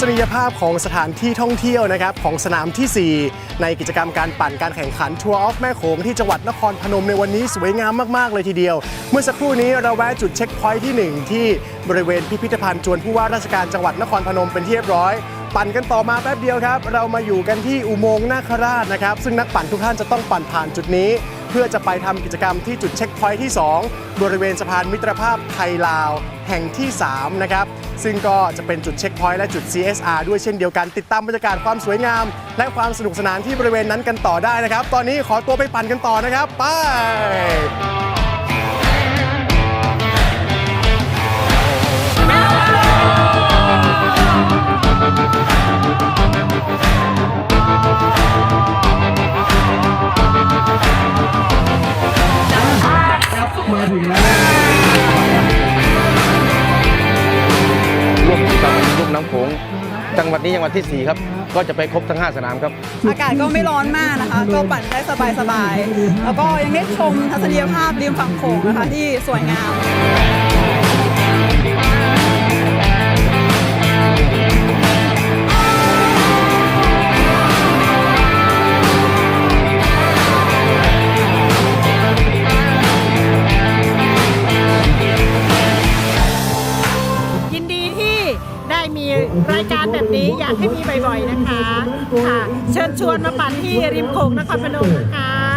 ศนียภาพของสถานที่ท่องเที่ยวนะครับของสนามที่ 4 ในกิจกรรมการปั่นการแข่งขันทัวร์ออฟแม่โขงที่จังหวัดนครพนมในวันนี้สวยงามมาก ๆ เลยทีเดียว เมื่อสักครู่นี้เราแวะจุดเช็คพอยท์ที่ 1 ที่บริเวณพิพิธภัณฑ์จวนผู้ว่าราชการจังหวัดนครพนมเป็นที่เรียบร้อย ปั่นกันต่อมาแป๊บเดียวครับ เรามาอยู่กันที่อุโมงค์นาคราชนะครับซึ่งนักปั่นทุกท่านจะต้องปั่นผ่านจุดนี้ พื่อจะไปทำกิจกรรมที่จุดเช็คพอยท์ที่ 2 บริเวณสะพานมิตรภาพไทยลาวแห่งที่ 3 นะครับ ซึ่งก็จะเป็นจุดเช็คพอยต์และจุด CSR ด้วยเช่นเดียวกันติดตามบรรยากาศความสวยงาม และความสนุกสนานที่บริเวณนั้นกันต่อได้นะครับ ตอนนี้ขอตัวไปปั่นกันต่อนะครับ ไป ร่วมกิจกรรมร่วมน้ำโขงจังหวัดนี้จังหวัดที่ 4 ครับ ก็จะไปครบทั้ง 5 สนามครับ อากาศก็ไม่ร้อนมากนะคะ ก็ปั่นได้สบายๆ แล้วก็ยังได้ชมทัศนียภาพริมฝั่งโขงนะคะที่สวยงาม มีรายการแบบนี้อยากให้มีบ่อยๆนะคะค่ะเชิญชวนมาปั่นที่ริมโขงนครพนมนะคะ